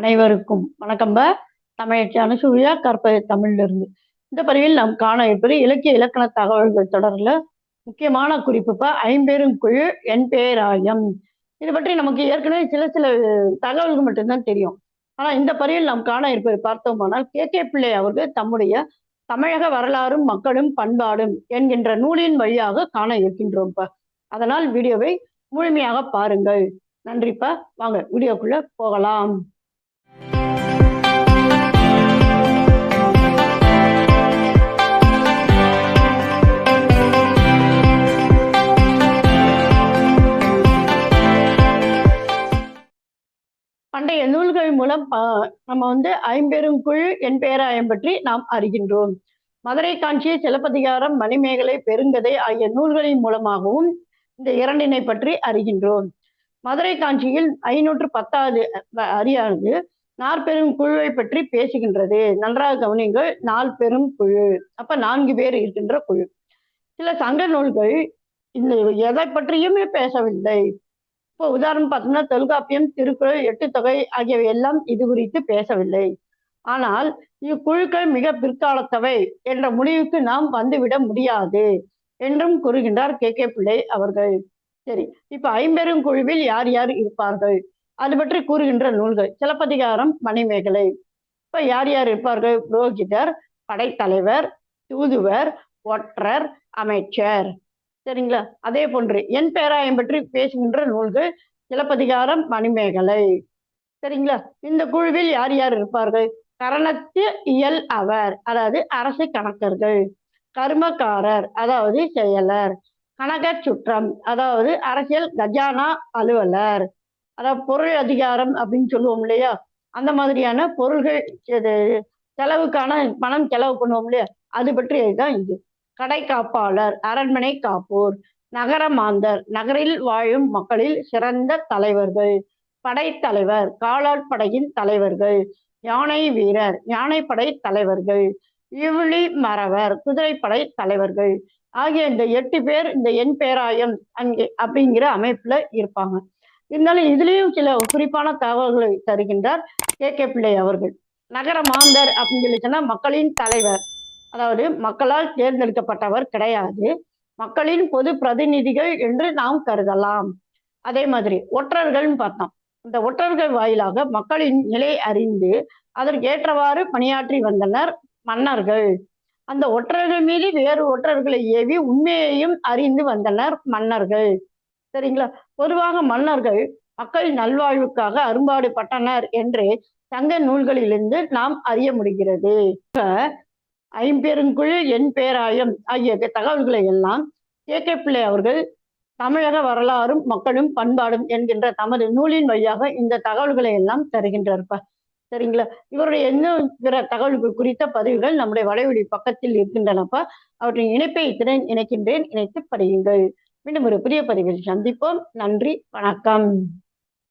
அனைவருக்கும் வணக்கம்ப தமிழச்சி அனுசூயா கற்பக தமிழ்ல இருந்து இந்த பதிவில் நாம் காண இருப்பது இலக்கிய இலக்கண தகவல்கள் தொடரில் முக்கியமான குறிப்புப்பா ஐம்பேரும் குழு என் பேராயம். இது பற்றி நமக்கு ஏற்கனவே சில சில தகவல்கள் மட்டும்தான் தெரியும். ஆனால் இந்த பதிவில் நாம் காண இருப்பதை பார்த்தோமானால் கே. கே. பிள்ளை அவர்கள் தம்முடைய தமிழக வரலாறும் மக்களும் பண்பாடும் என்கின்ற நூலின் வழியாக காண இருக்கின்றோம்ப்பா அதனால் வீடியோவை முழுமையாக பாருங்கள். நன்றிப்பா வாங்க வீடியோக்குள்ள போகலாம். பண்டைய நூல்கள் மூலம் நம்ம வந்து ஐம்பெருங்குள் என் பேராயம் பற்றி நாம் அறிகின்றோம். மதுரை காஞ்சியை சிலப்பதிகாரம் மணிமேகலை பெருங்கதை ஆகிய நூல்களின் மூலமாகவும் இந்த இரண்டினை பற்றி அறிகின்றோம். மதுரை காஞ்சியில் ஐநூற்று பத்தாவது அரியானது நாற்பெரும் குழுவை பற்றி பேசுகின்றது. நன்றாக கவனிங்கள் நால் பெரும் குழு. அப்ப நான்கு பேர் இருக்கின்ற குழு. சில சங்க நூல்கள் இந்த எதை பற்றியுமே பேசவில்லை. இப்போ உதாரணம் பார்த்தோம்னா தொல்காப்பியம் திருக்குறள் எட்டு தொகை ஆகியவை எல்லாம் இது குறித்து பேசவில்லை. ஆனால் இக்குழுக்கள் மிக பிற்காலத்தவை என்ற முடிவுக்கு நாம் வந்துவிட முடியாது என்றும் கூறுகின்றார் கே. கே. பிள்ளை அவர்கள். சரி இப்ப ஐம்பெரும் குழுவில் யார் யார் இருப்பார்கள்? அது பற்றி கூறுகின்ற நூல்கள். சிலப்பதிகாரம் மணிமேகலை. இப்ப யார் யார் இருப்பார்கள்? புரோகிதர் படைத்தலைவர் தூதுவர் ஒற்றர் அமைச்சர். சரிங்களா? அதே போன்று என் பேராயம் பற்றி பேசுகின்ற நூல்கள் சிலப்பதிகாரம் மணிமேகலை. சரிங்களா? இந்த குழுவில் யார் யார் இருப்பார்கள்? கரணத்து இயல் அவர் அதாவது அரசு கணக்கர்கள் கர்மக்காரர் அதாவது செயலர் கனகச் சுற்றம் அதாவது அரசியல் கஜானா அலுவலர். அதாவது பொருள் அதிகாரம் அப்படின்னு சொல்லுவோம் இல்லையா? அந்த மாதிரியான பொருள்கள் இது செலவுக்கான பணம் செலவு பண்ணுவோம் இல்லையா? அது பற்றியதுதான் இது. கடை காப்பாளர் அரண்மனை காப்போர் நகர மாந்தர் நகரில் வாழும் மக்களில் சிறந்த தலைவர்கள் படைத்தலைவர் காலாட்படையின் தலைவர்கள் யானை வீரர் யானைப்படை தலைவர்கள் இவுளி மறவர் குதிரைப்படை தலைவர்கள் ஆகிய இந்த எட்டு பேர் இந்த எண் பேராயம் அங்கே அப்படிங்கிற அமைப்புல இருப்பாங்க. இருந்தாலும் இதுலயும் சில குறிப்பான தகவல்களை தருகின்றார் கே கே பிள்ளை அவர்கள். நகர மாந்தர் அப்படின்னு சொல்லி சொன்னா மக்களின் தலைவர் அதாவது மக்களால் தேர்ந்தெடுக்கப்பட்டவர் கிடையாது. மக்களின் பொது பிரதிநிதிகள் என்று நாம் கருதலாம். அதே மாதிரி ஒற்றர்கள்னு பார்த்தோம். இந்த ஒற்றர்கள் வாயிலாக மக்களின் நிலை அறிந்து அதற்கு ஏற்றவாறு பணியாற்றி வந்தனர் மன்னர்கள். அந்த ஒற்றர்கள் மீது வேறு ஒற்றர்களை ஏவி உண்மையையும் அறிந்து வந்தனர் மன்னர்கள். சரிங்களா? பொதுவாக மன்னர்கள் மக்கள் நல்வாழ்வுக்காக அரும்பாடுபட்டனர் என்று சங்க நூல்களிலிருந்து நாம் அறிய முடிகிறது. இப்ப ஐம்பெருங்குழு என் பேராயம் ஆகிய தகவல்களை எல்லாம் கே. கே. பிள்ளை அவர்கள் தமிழக வரலாறும் மக்களும் பண்பாடும் என்கின்ற தமது நூலின் வழியாக இந்த தகவல்களை எல்லாம் தருகின்றார்ப்பா சரிங்களா? இவருடைய இன்னும் பிற தகவல்கள் குறித்த பதிவுகள் நம்முடைய வலைவழி பக்கத்தில் இருக்கின்றனப்பா. அவற்றின் இணைப்பை இத்துடன் இணைக்கின்றேன். இணைத்து படியுங்கள். மீண்டும் ஒரு புதிய பதிவில் சந்திப்போம். நன்றி. வணக்கம்.